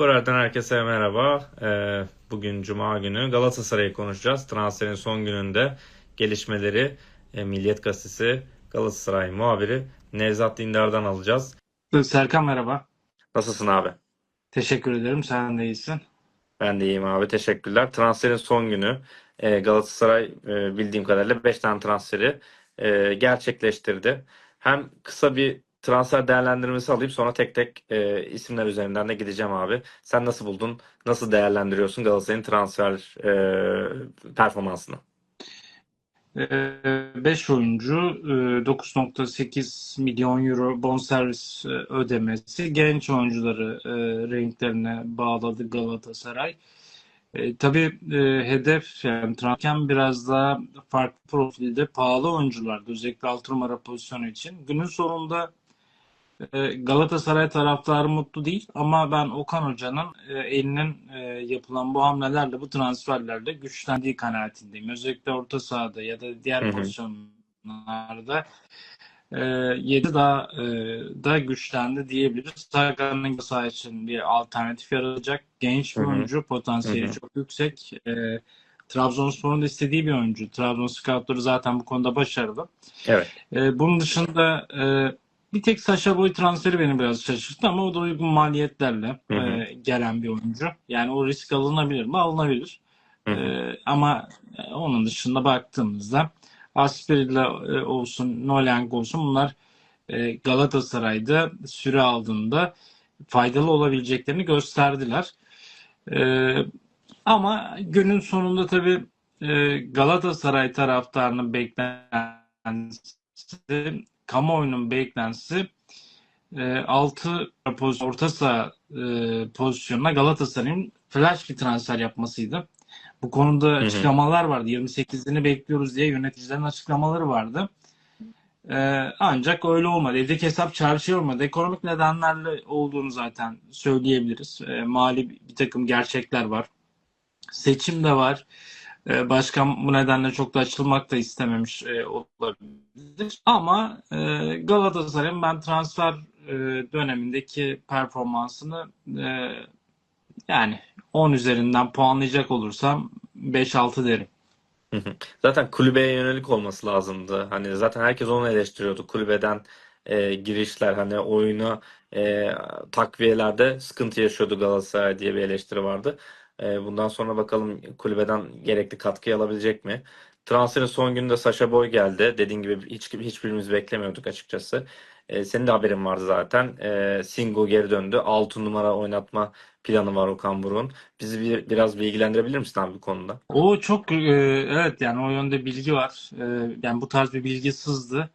Skorer'den herkese merhaba. Ee, bugün Cuma günü Galatasaray'ı konuşacağız. Transferin son gününde gelişmeleri e, Milliyet Gazetesi Galatasaray muhabiri Nevzat Dindar'dan alacağız. Serkan merhaba. Nasılsın abi? Teşekkür ederim. Sen de iyisin. Ben de iyiyim abi. Teşekkürler. Transferin son günü e, Galatasaray e, bildiğim kadarıyla 5 tane transferi gerçekleştirdi. Hem kısa bir transfer değerlendirmesi alayım sonra tek tek e, isimler üzerinden de gideceğim abi. Sen nasıl buldun? Nasıl değerlendiriyorsun Galatasaray'ın transfer e, performansını? 5 oyuncu, e, 9.8 milyon euro bonservis e, ödemesi. Genç oyuncuları e, renklerine bağladı Galatasaray. E, tabii e, hedef yani transfer biraz daha farklı profilde pahalı oyunculardı. Özellikle 6 numara pozisyonu için. Günün sonunda e, Galatasaray taraftarı mutlu değil ama ben Okan Hoca'nın e, elinin e, yapılan bu hamlelerle, bu transferlerle güçlendiği kanaatindeyim. Özellikle orta sahada ya da diğer Hı hı. pozisyonlarda e, 7 daha e, da güçlendi diyebiliriz. Serkan'ın saha için bir alternatif yaratacak. Genç bir oyuncu, potansiyeli hı. çok yüksek. E, Trabzonspor'un da istediği bir oyuncu. Trabzon scoutları zaten bu konuda başarılı. Evet. E, bunun dışında e, bir tek Sacha Boy transferi beni biraz şaşırttı ama o da uygun maliyetlerle Hı hı. e, gelen bir oyuncu. Yani o risk alınabilir mi? Alınabilir. Hı E, ama e, onun dışında baktığımızda Asprilla e, olsun, Nolang olsun bunlar e, Galatasaray'da süre aldığında faydalı olabileceklerini gösterdiler. E, ama günün sonunda tabii e, Galatasaray taraftarının beklentisi, kamuoyunun beklentisi e, 6 orta saha e, pozisyonuna Galatasaray'ın flash bir transfer yapmasıydı. Bu konuda Hı hı. açıklamalar vardı. 28'ini bekliyoruz diye yöneticilerin açıklamaları vardı. E, ancak öyle olmadı. Evdeki hesap çarşıya olmadı. Ekonomik nedenlerle olduğunu zaten söyleyebiliriz. E, mali bir takım gerçekler var. Seçim de var. E, başkan bu nedenle çok da açılmak da istememiş e, olabilir. Ama e, Galatasaray'ın ben transfer e, dönemindeki performansını yani 10 üzerinden puanlayacak olursam 5-6 derim. Zaten kulübeye yönelik olması lazımdı. Hani zaten herkes onu eleştiriyordu. Kulübeden e, girişler hani oyunu e, takviyelerde sıkıntı yaşıyordu Galatasaray diye bir eleştiri vardı. E, bundan sonra bakalım kulübeden gerekli katkıyı alabilecek mi? Transferin son gününde Sacha Boy geldi. Dediğin gibi hiç hiçbirimiz beklemiyorduk açıkçası. E, senin de haberin vardı zaten. E, Singo geri döndü. 6 numara oynatma planı var Okan Buruk'un. Bizi bir, biraz bilgilendirebilir misin abi bu konuda? O çok e, evet yani o yönde bilgi var. Yani bu tarz bir bilgi sızdı.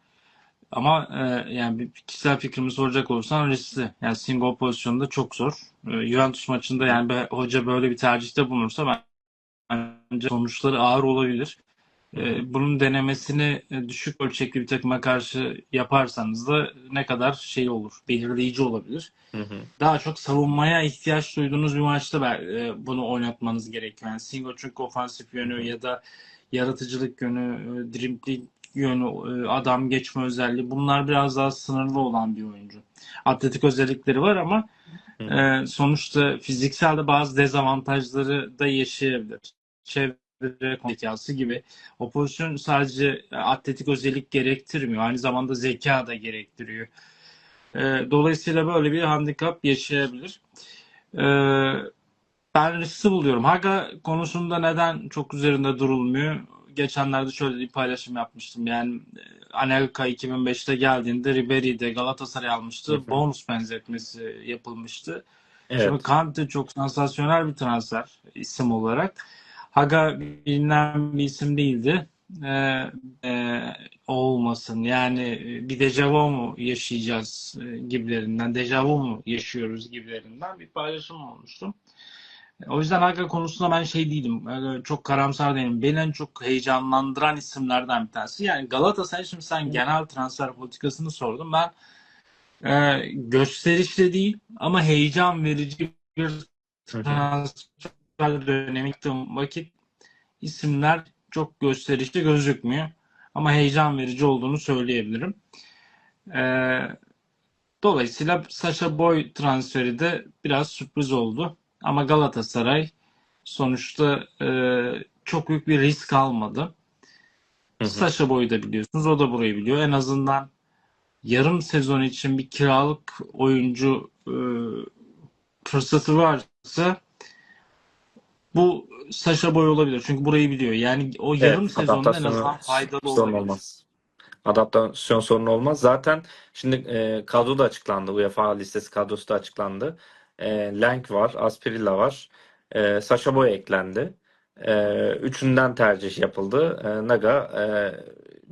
Ama e, yani bir kişisel fikrimi soracak olursan riskli. Yani single pozisyonda çok zor. E, Juventus maçında yani be, hoca böyle bir tercihte bulunursa bence sonuçları ağır olabilir. E, bunun denemesini e, düşük ölçekli bir takıma karşı yaparsanız da ne kadar şey olur, belirleyici olabilir. Hı hı. Daha çok savunmaya ihtiyaç duyduğunuz bir maçta ben, e, bunu oynatmanız gerekiyor. Yani Singo çünkü ofansif yönü ya da yaratıcılık yönü, e, dribbling yönü, e, adam geçme özelliği bunlar biraz daha sınırlı olan bir oyuncu. Atletik özellikleri var ama e, sonuçta fizikselde bazı dezavantajları da yaşayabilir. Çevre zekası gibi. O pozisyon sadece atletik özellik gerektirmiyor. Aynı zamanda zeka da gerektiriyor. E, dolayısıyla böyle bir handikap yaşayabilir. E, ben riskli buluyorum. Haga konusunda neden çok üzerinde durulmuyor? Geçenlerde şöyle bir paylaşım yapmıştım. Yani e, Anelka 2005'te geldiğinde Ribery'de Galatasaray Hı almıştı. hı. Bonus benzetmesi yapılmıştı. Şimdi Evet. Kante çok sansasyonel bir transfer isim olarak. Haga bilinen bir isim değildi. Ee, e, o olmasın. Yani e, bir dejavu mu yaşayacağız e, gibilerinden, dejavu mu yaşıyoruz gibilerinden bir paylaşım olmuştu. O yüzden Haga konusunda ben şey değilim. Çok karamsar değilim. Beni en çok heyecanlandıran isimlerden bir tanesi. Yani Galatasaray şimdi sen genel transfer politikasını sordun. Ben e, gösterişli değil ama heyecan verici bir transfer dönemi vakit isimler çok gösterişli gözükmüyor. Ama heyecan verici olduğunu söyleyebilirim. E, Dolayısıyla Sacha Boy transferi de biraz sürpriz oldu. Ama Galatasaray sonuçta e, çok büyük bir risk almadı. Sacha Boy'u da biliyorsunuz. O da burayı biliyor. En azından yarım sezon için bir kiralık oyuncu e, fırsatı varsa bu Sacha Boy olabilir. Çünkü burayı biliyor. Yani o yarım Evet, sezonda en azından faydalı olabilir. olmaz. Adaptasyon sorunu olmaz. Zaten şimdi e, kadro da açıklandı. UEFA listesi kadrosu da açıklandı. E, Lenk var, Asprilla var. E, Sacha Boey eklendi. E, üçünden tercih yapıldı. E, Naga e,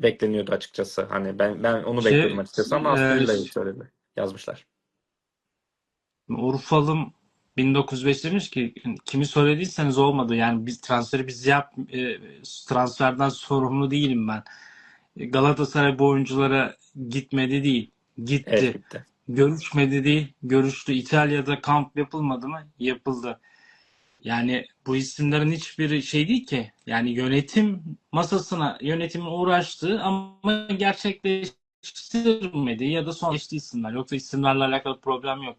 bekleniyordu açıkçası. Hani ben ben onu Şey, bekliyordum açıkçası ama e, Asprilla'yı söyledi. Yazmışlar. Urfalım 1905 demiş ki kimi söylediyseniz olmadı. Yani biz transferi biz yap e, transferden sorumlu değilim ben. Galatasaray bu oyunculara gitmedi değil. Gitti. Evet gitti. Görüşmedi değil. Görüştü. İtalya'da kamp yapılmadı mı? Yapıldı. Yani bu isimlerin hiçbiri şey değil ki. Yani yönetim masasına yönetimin uğraştığı ama gerçekleştirmedi ya da son geçti isimler. Yoksa isimlerle alakalı problem yok.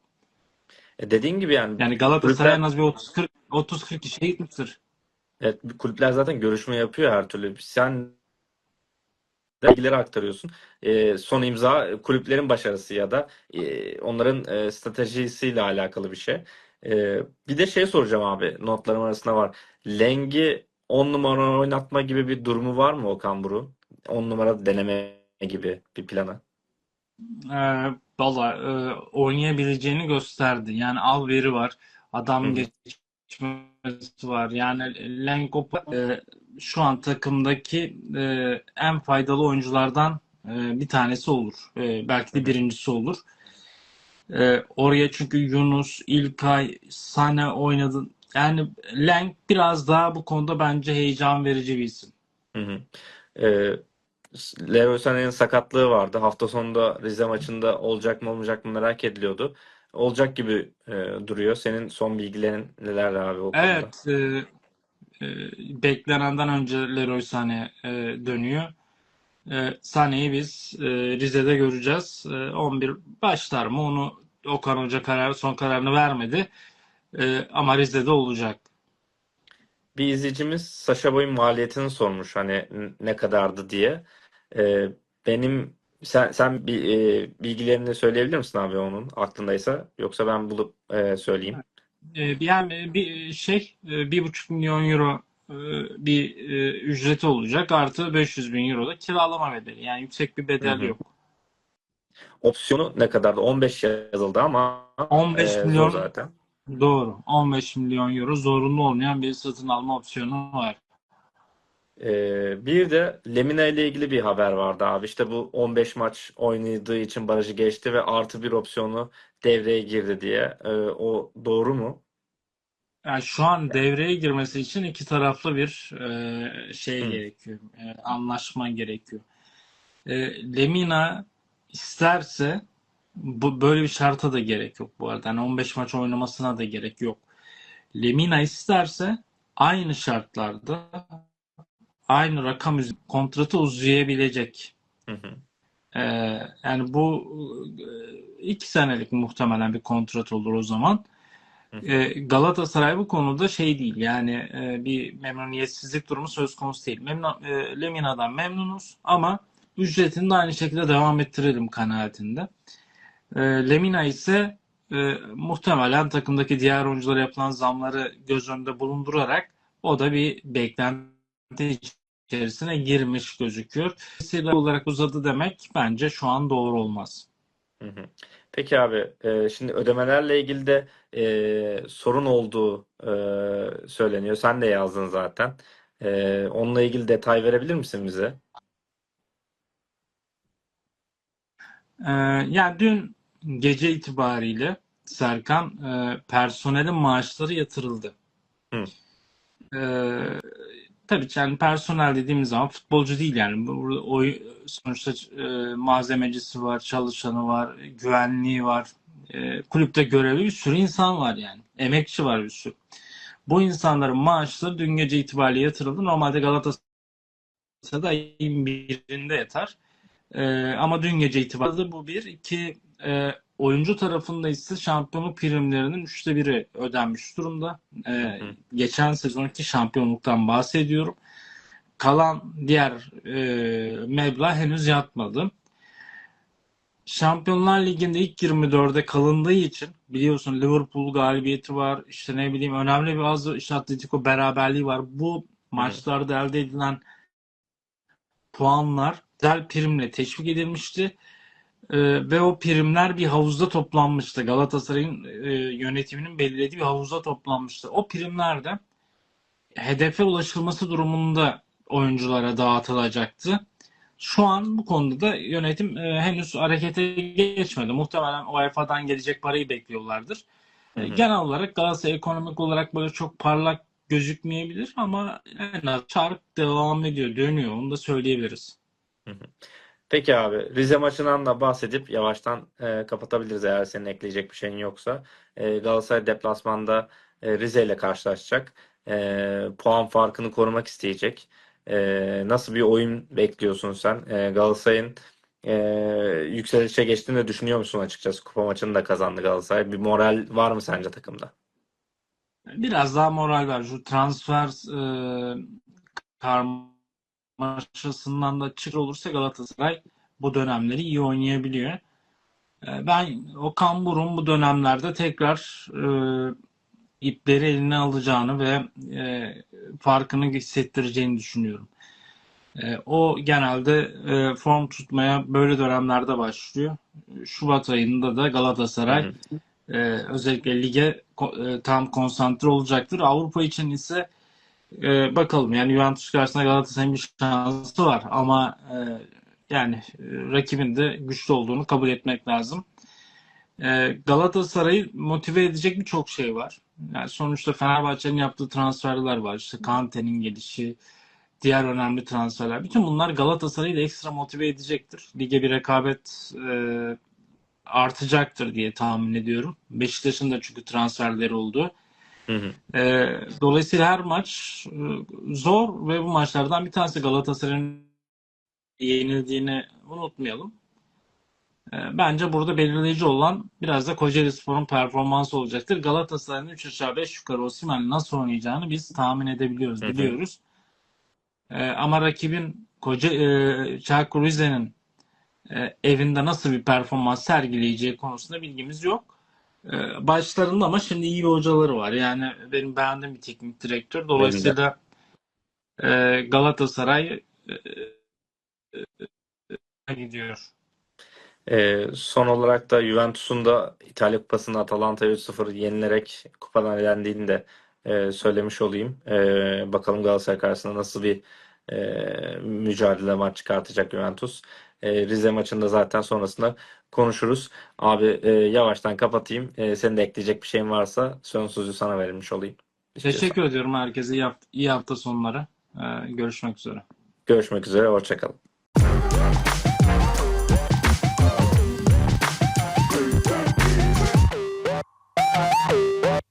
E, dediğin gibi yani Yani Galatasaray en az bir 30-40 30-40 kişiye gitmiştir. evet, kulüpler zaten görüşme yapıyor her türlü. Sen bilgileri aktarıyorsun. E, son imza kulüplerin başarısı ya da e, onların e, stratejisiyle alakalı bir şey. E, bir de şey soracağım abi. Notlarım arasında var. Lengi 10 numara oynatma gibi bir durumu var mı Okan Buruk'un? 10 numara deneme gibi bir planı. Ee, valla e, oynayabileceğini gösterdi. Yani al veri var. Adam hı. Geçmesi var. Yani Lenko e, şu an takımdaki e, en faydalı oyunculardan e, bir tanesi olur. E, belki de birincisi olur. E, oraya çünkü Yunus, İlkay, Sane oynadı. Yani Lenk biraz daha bu konuda bence heyecan verici bir isim. Hı hı. E, Leroy Sané'nin sakatlığı vardı. Hafta sonunda Rize maçında olacak mı olmayacak mı merak ediliyordu. Olacak gibi e, duruyor. Senin son bilgilerin neler abi o konuda? Evet, e, e, beklenenden önce Leroy Sané e, dönüyor. E, Sané'yi biz e, Rize'de göreceğiz. E, 11 başlar mı onu Okan Hoca karar, son kararını vermedi. E, ama Rize'de olacak. Bir izleyicimiz Sacha Boy'un maliyetini sormuş hani ne kadardı diye. E, benim sen sen bir e, bilgilerini söyleyebilir misin abi onun aklındaysa yoksa ben bulup e, söyleyeyim. E, yani bir şey e, bir buçuk milyon euro e, bir e, ücreti olacak artı 500 bin euro da kiralama bedeli. Yani yüksek bir Hı bedel hı. yok. Opsiyonu ne kadardı? 15 yazıldı ama 15 e, zor milyon zaten. doğru. 15 milyon euro zorunlu olmayan bir satın alma opsiyonu var. Ee, bir de Lemina ile ilgili bir haber vardı abi. İşte bu 15 maç oynadığı için barajı geçti ve artı bir opsiyonu devreye girdi diye. Ee, o doğru mu? Yani şu an devreye girmesi için iki taraflı bir e, şey Hı. gerekiyor. E, anlaşma gerekiyor. E, Lemina isterse bu böyle bir şarta da gerek yok bu arada. Yani 15 maç oynamasına da gerek yok. Lemina isterse aynı şartlarda aynı rakam kontratı uzayabilecek. Hı hı. E, yani bu e, iki senelik muhtemelen bir kontrat olur o zaman. Hı hı. E, Galatasaray bu konuda şey değil yani e, bir memnuniyetsizlik durumu söz konusu değil. Memnun, e, Lemina'dan memnunuz ama ücretini de aynı şekilde devam ettirelim kanaatinde. E, Lemina ise e, muhtemelen takımdaki diğer oyunculara yapılan zamları göz önünde bulundurarak o da bir beklenti içerisine girmiş gözüküyor. Dolayısıyla olarak uzadı demek bence şu an doğru olmaz. Hı hı. Peki abi, e, şimdi ödemelerle ilgili de e, sorun olduğu e, söyleniyor. Sen de yazdın zaten. E, onunla ilgili detay verebilir misin bize? Ee, yani dün gece itibariyle Serkan e, personelin maaşları yatırıldı. Hı. Ee, tabii ki yani personel dediğimiz zaman futbolcu değil yani. Burada o sonuçta e, malzemecisi var, çalışanı var, güvenliği var. E, kulüpte görevli bir sürü insan var yani. Emekçi var bir sürü. Bu insanların maaşları dün gece itibariyle yatırıldı. Normalde Galatasaray'da ayın birinde yatar. Ee, ama dün gece itibariyle bu bir. iki e, oyuncu tarafında ise şampiyonluk primlerinin üçte biri ödenmiş durumda. E, Hı geçen sezonki şampiyonluktan bahsediyorum. Kalan diğer e, meblağ henüz yatmadı. Şampiyonlar Ligi'nde ilk 24'e kalındığı için biliyorsun Liverpool galibiyeti var. işte ne bileyim önemli bazı işte Atletico beraberliği var. Bu maçlarda elde edilen puanlar güzel primle teşvik edilmişti. Ee, ve o primler bir havuzda toplanmıştı. Galatasaray'ın e, yönetiminin belirlediği bir havuzda toplanmıştı. O primler de hedefe ulaşılması durumunda oyunculara dağıtılacaktı. Şu an bu konuda da yönetim e, henüz harekete geçmedi. Muhtemelen UEFA'dan gelecek parayı bekliyorlardır. E, Hı hı. genel olarak Galatasaray ekonomik olarak böyle çok parlak gözükmeyebilir ama en az çark devam ediyor, dönüyor. Onu da söyleyebiliriz. Peki abi Rize maçından da bahsedip yavaştan e, kapatabiliriz eğer senin ekleyecek bir şeyin yoksa. E, Galatasaray deplasmanda e, Rize ile karşılaşacak. E, puan farkını korumak isteyecek. E, nasıl bir oyun bekliyorsun sen? E, Galatasaray'ın e, yükselişe geçtiğini de düşünüyor musun açıkçası? Kupa maçını da kazandı Galatasaray. Bir moral var mı sence takımda? Biraz daha moral ver. Şu transfer e, karmaşasından da çıkar olursa Galatasaray bu dönemleri iyi oynayabiliyor. E, ben Okan Buruk'un bu dönemlerde tekrar e, ipleri eline alacağını ve e, farkını hissettireceğini düşünüyorum. E, o genelde e, form tutmaya böyle dönemlerde başlıyor. Şubat ayında da Galatasaray hı. ee, özellikle lige e, tam konsantre olacaktır. Avrupa için ise e, bakalım yani Juventus karşısında Galatasaray'ın bir şansı var ama e, yani e, rakibin de güçlü olduğunu kabul etmek lazım. E, Galatasaray'ı motive edecek birçok şey var. Yani sonuçta Fenerbahçe'nin yaptığı transferler var. İşte Kante'nin gelişi, diğer önemli transferler. Bütün bunlar Galatasaray'ı da ekstra motive edecektir. Lige bir rekabet e, artacaktır diye tahmin ediyorum. Beşiktaş'ın da çünkü transferleri oldu. Hı hı. Ee, dolayısıyla her maç e, zor ve bu maçlardan bir tanesi Galatasaray'ın yenildiğini unutmayalım. Ee, bence burada belirleyici olan biraz da Kocaelispor'un performansı olacaktır. Galatasaray'ın 3 aşağı 5 yukarı Osimhen'le nasıl oynayacağını biz tahmin edebiliyoruz, Hı hı. biliyoruz. Ee, ama rakibin Koca e, Çaykur Rize'nin e, evinde nasıl bir performans sergileyeceği konusunda bilgimiz yok. E, başlarında ama şimdi iyi hocaları var. Yani benim beğendiğim bir teknik direktör. Dolayısıyla e, Galatasaray e, gidiyor. Ee, son olarak da Juventus'un da İtalya Kupası'nda Atalanta'ya 3-0 yenilerek kupadan elendiğini de e, söylemiş olayım. Ee, bakalım Galatasaray karşısında nasıl bir e, mücadele maç çıkartacak Juventus. Ee, Rize maçında zaten sonrasında konuşuruz. Abi e, yavaştan kapatayım. E, senin de ekleyecek bir şeyin varsa son sözü sana verilmiş olayım. İstiyorsan. Teşekkür ediyorum herkese. İyi hafta, iyi hafta sonları. E, görüşmek üzere. Görüşmek üzere. Hoşça kalın.